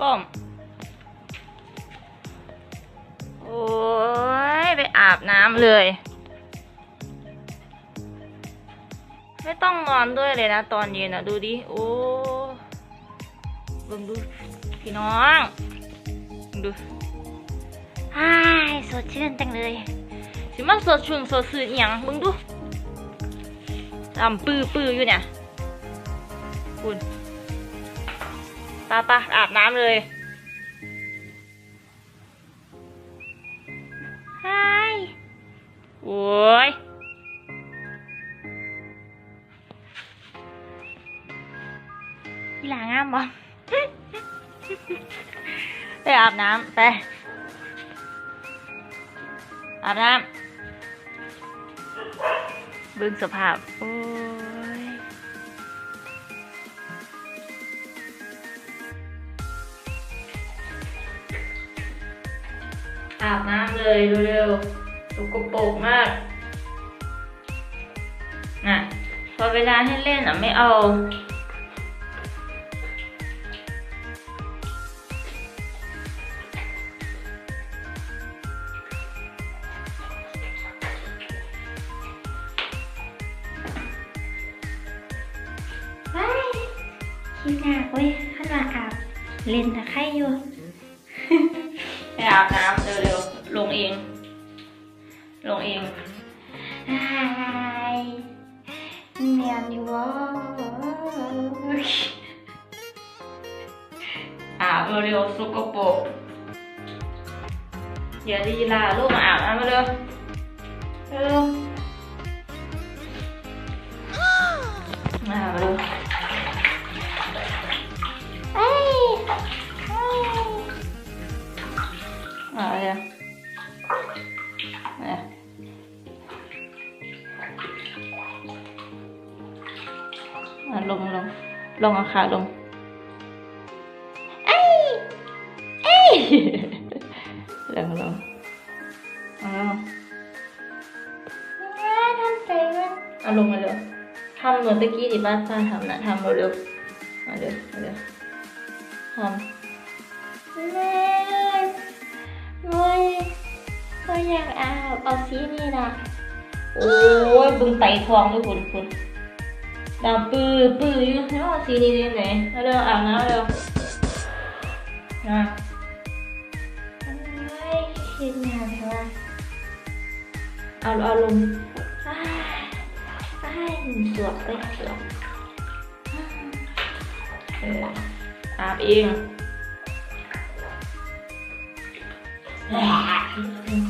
ป้อม โอ้ยไปอาบน้ำเลย ไม่ต้องนอนด้วยเลยนะตอนเย็นอะดูดิ โอ้เบิ่งดู พี่น้องเบิ่งดูฮ่ายสดชื่นจังเลย สิมาสดชื่นสดชื่นอหย่างเบิ่งดูดำปื้อปื้ออยู่เนี่ยคุณ ปาปาอาบน้ำเลยฮายโอ้ยพี่หลางามบ่ไปอาบน้ำไป อาบน้ำเบิ่งสภาพโอ้ อาบน้ำเลยเร็วๆสกปรกมากน่ะพอเวลาให้เล่นอะไม่เอาว้ายขี้หนักเว้ยขนาดอาบเล่นตะไคร่อยู่ ลงเองไอ้เนียนอยู่วะอาบเร็วๆสกปรกอย่าลีลาลูกมาอาบน้ำมาเร็วเร็วมาอาบเร็วเอ้ยม ลงเอาขาลงเอ้ยเอ้ยลงลงเอาลงแม่ทำใจมันเอาลงมาเร็วทำเหมือนตะกี้ที่บ้านป้าทำนะทำเร็วๆมาเร็วมาเร็วทำแม่โอ้ยก็อยากอาบเอาสีนี่นะโอ้ยบึงไตทองด้วยคุณคุณ ดำปื้อปื้ออยู่เนาะสีนี้ไหนมาเร็วอาบน้ำเร็วนะโ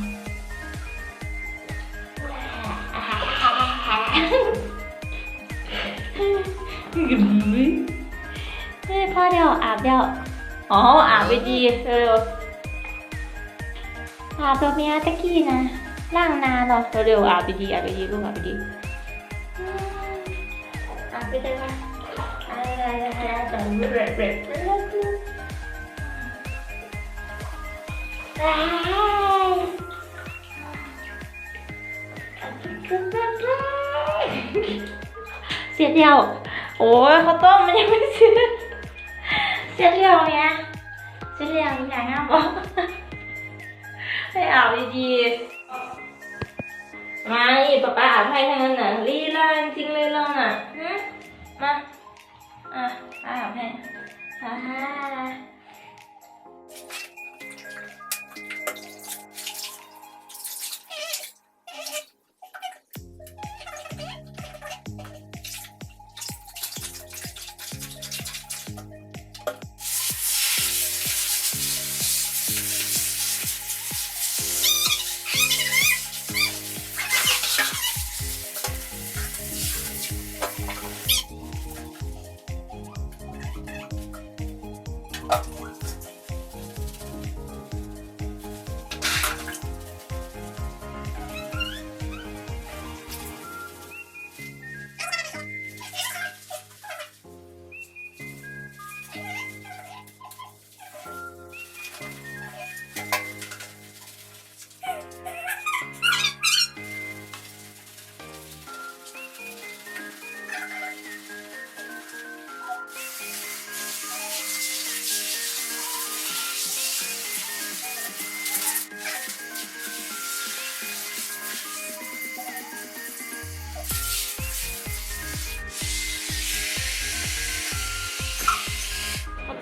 เองกึ๋ยเฮ้ยพ่อเดี๋ยวอาบเดี๋ยวอ๋ออาบไปดีเร็วอาบแบบเนี้ยตะกี้นะล่างนานหรอๆเร็วๆอาบไปดีอาบไปดีลูกอาบไปดีอืมอาบไปได้ปะอะไรอะไรอะไรแต่เร็วๆเร็วอ้ายเสียเดียวๆ โอ้ยข้าวต้มมันยังไม่เสร็จเสียเดียวเนี่ยเสียเดียวนี่อย่างงามบอกให้อาบดีๆมาอีป๊าป๊าอาบให้ทั้งนั้นน่ะลีลาจริงเลยเราน่ะมาอะอาบให้อ่า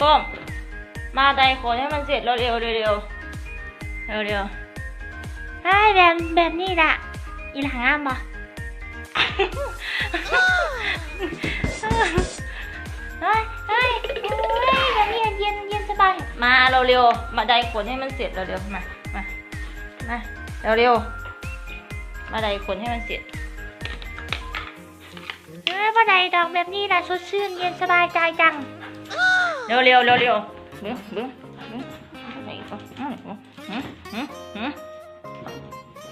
ต้ม มาไดขนให้มันเสร็จเร็วเร็วเร็วเร็วเร็วไอ้แบบแบบนี้ละอีหลังอะบ่เฮ้ยเฮ้ยโอ้แบบนี้เย็นเย็นสบาย มาเร็วเร็ว มาไดขนให้มันเสร็จเร็วเร็วมา มา มาเร็วเร็ว มาไดขนให้มันเสร็จเฮ้ยบ่ไดดอกแบบนี้ละสดชื่นเย็นสบายใจจัง เร็วเร็วเร็วเร็วบึ้งบึ้งบึ้งไหนก็อืมอืมอืมอืม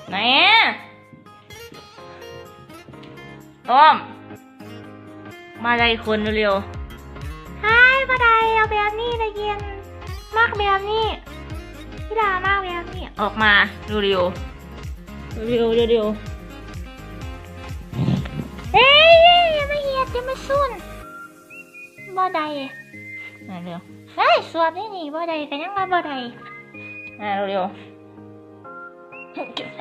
ไหนอะต้มมาไดขนเร็วไอ้บ่ได้เอาแบบนี้ละเย็นมากแบบนี้พี่ดามากแบบนี้ๆออกมาเร็วเร็วเร็วเร็วเร็วเฮ้ยอย่ามาเหียดอย่ามาซุ่นบ่ได้ มาเร็วเฮ้ยสวดนี่นี่บ่ได้กันยังมาบ่ได้มาเร็วเร็ว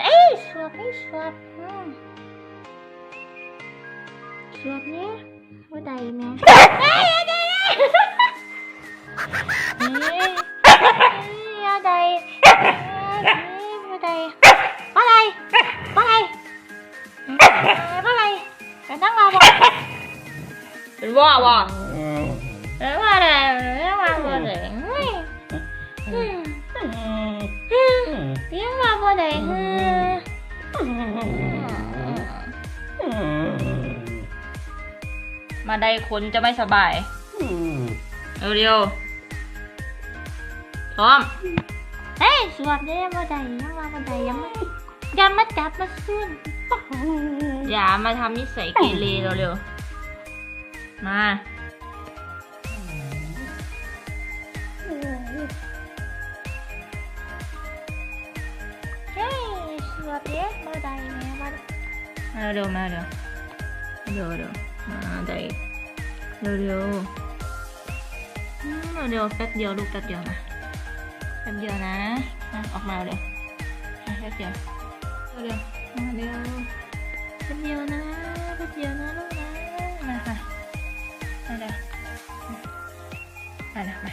เอ้ยสวดนี่สวดอืมสวดนี่บ่ได้แม่เฮ้ยอได้เฮ้ยอย่าได้เอ้ยบ่ได้บ่ได้บ่ได้เอ้ยบ่ได้กันยังมาบ่เป็นว่าว่ะเอ้ยบ่ได้เอ้ยมาบ่ได้เฮ้ยอืมอืมยังมาบ่ได้อืมมาไดขนจะไม่สบายเร็วเร็วพร้อมเฮ้ยสวดเด้บ่ได้ยังมาบ่ได้ยังไมาอย่ามาจับมาซุ่นอย่ามาทำนิสัยเกเรเร็วๆมา สวดเด้บ่ได้แม่บ่ได้มาเร็วมาเร็วเร็วเร็วมาไดเร็วเร็วเร็วแป๊บเดียวลูกแป๊บเดียวนะแป๊บเดียวนะอะออกมาเร็วแป๊บเดียวเร็วมาเร็วแป๊บเดียวนะแป๊บเดียวนะลูกนะมาค่ะมาเร็วมาเร็วมา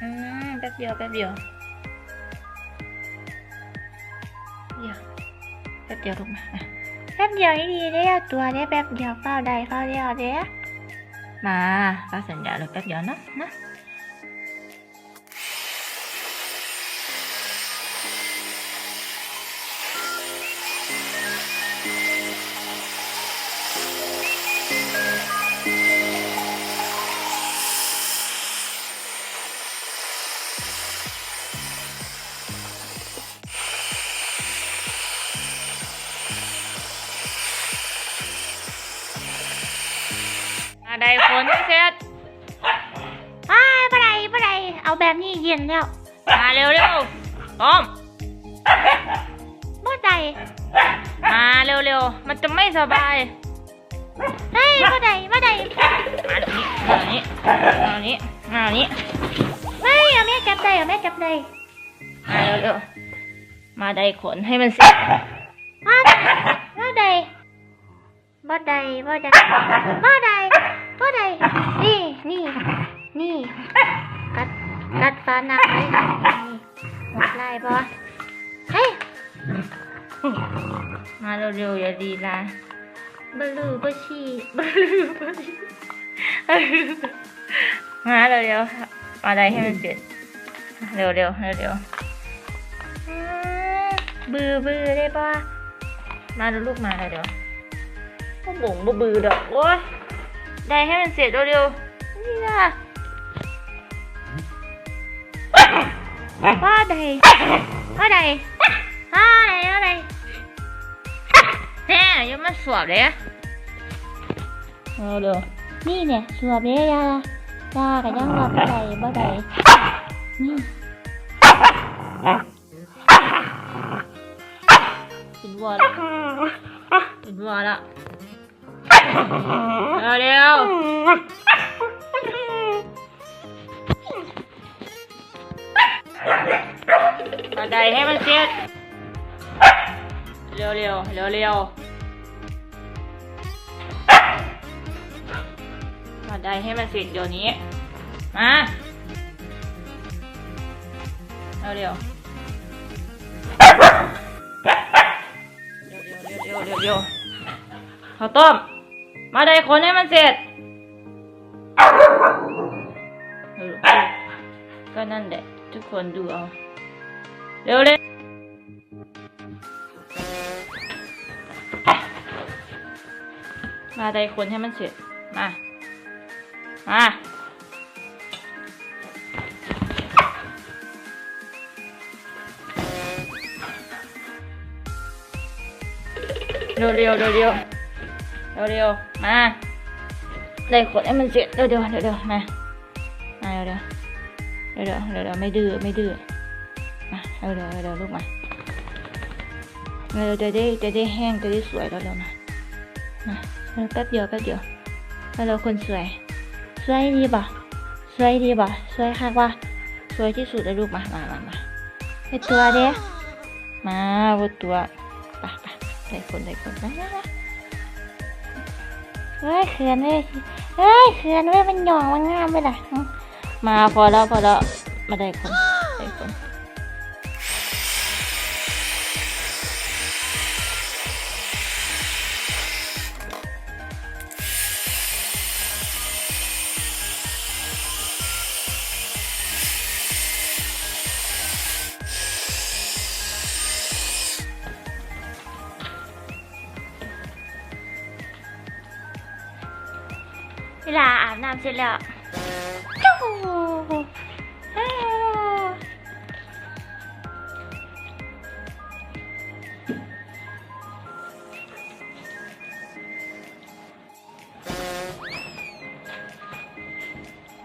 อืมแป๊บเดียวแป๊บเดียว ป๊บเดียวลงมาแป๊บเดียวนี่ดีเด้เอาตัวเด้แป๊บเดียวเฝ้าได้เฝ้าเดียวเด้มาป้าสัญญาเลยแป๊บเดียวเนาะนะ ย็นแล้วมาเร็วเร็วพร้อมบ่ได้มาเร็วเร็วมันจะไม่สบายเฮ้ยบ่ได้บ่ได้มาตรงนี้มาตรงนี้มาตรงนี้มาตรงนี้เฮ้ยเอาแม่จับได้เอาแม่จับได้มาเร็วเร็วมาได้ขนให้มันเสร็จอ้าวบ่ได้บ่ได้บ่ได้บ่ได้บ่ได้นี่นี่นี่ กัดกัดฟ้านักเลยนี่หมดลายบ่เฮ้ยมาเร็วเร็วอย่าดีละบลือบชีบลือบชีมาเร็วเร็วมาไดให้มันเสร็จเร็วเร็วเร็วเร็วอืมบือบือได้ปะมาดูลูกมาเร็วๆก็บ่งบ่บือดอกโอ้ยได้ให้มันเสร็จเร็วๆนี่ล่ะ ว่าใดว่าใดว่าใดว่าใดแน่อยังมาสวบเลยอะเร็วนี่เนี่ยสวบเลยยายากับยังว่าบ่ใดบ่ใดนี่ๆกินวัวละกินวัวละเร็ว ได้ให้มันเสร็จเร็วเร็วเร็วเร็วๆมาได้ให้มันเสร็จเดี๋ยวนี้ มาเร็วเร็วเร็วเร็วเร็วเข้าวต้ม มาได้คนให้มันเสร็จ ก็นั่นแหละทุกคนดูเอา เร็วเลยมาได้คนให้มันเสร็จ มา มา เร็วเร็วเร็วเร็วเร็วเร็วมาได้ขนให้มันเสร็จ เร็วเร็วเร็วเร็วมามาเร็วเร็วเร็วเร็วเร็วเร็วไม่ดื้อไม่ดื้อ เร็วเร็วเร็วเร็วลูกมาเร็วจะได้จะได้แห้งจะได้สวยแล้วเร็วมามาแป๊บเดียวแป๊บเดียวแล้วเราคนสวย สวยดีป่ะสวยดีป่ะสวยค่ะว่าสวยที่สุดเลยลูกมามามามาให้ตัวเด้มาวัดตัวไปไปได้คนได้คนมามาเฮ้ยเขื่อนเว้ยเฮ้ยเขื่อนเว้ยมันหย่องมันงามไปล่ะมาพอแล้วพอแล้วมาได้คน น้ำเสร็จแล้วจู้อ้า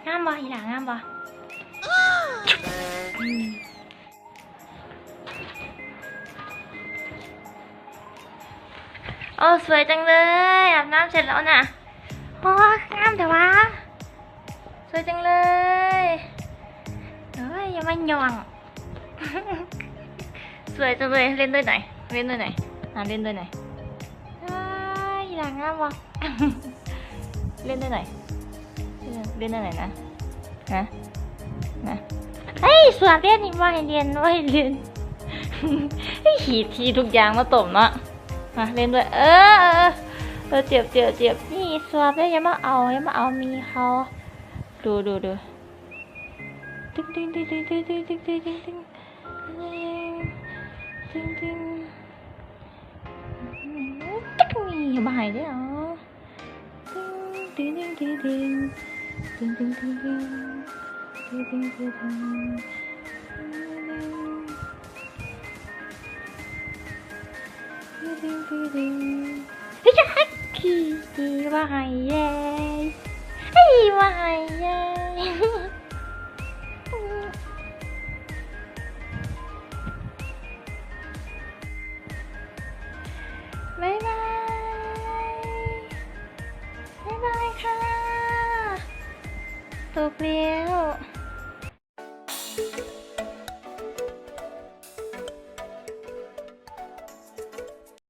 งามบ่อีหลางามบ่โอ้สวยจังเลยอาบน้ำเสร็จแล้วน่ะโอ้งามแต่ว่า วยจังเลยเฮ้ยอยังมันหย่องสวยจังเลยเล่นด้วยหน่อยเล่นด้วยหน่อยอะเล่นด้วยหน่อยหลังงามวะเล่นด้วยหน่อยเล่นด้วยหน่อยนะนะนะเฮ้ยสวนเรียนนี่ว่าให้เรียนว่าให้เรียนไอ้ขีดทีทุกอย่างมาตบเนาะมาเล่นด้วย เออเออเออเจ็บเจ็บเจ็บนี่สวบแล้วย่ามาเอาย่ามาเอามีเขา ดูดูดูตึ้งตึ้งตึ้งตึ้งตึ้งตึ้งตึ้งตึ้งตึ้งตึ้งตึ้งตึ้งตึ้งมีบายด้วยอ๋อตึ้งตึ้งตึ้งตึ้งตึ้งตึ้งตึ้ง พี่มาหายยายบายบายบายบายค่ะจบแล้ว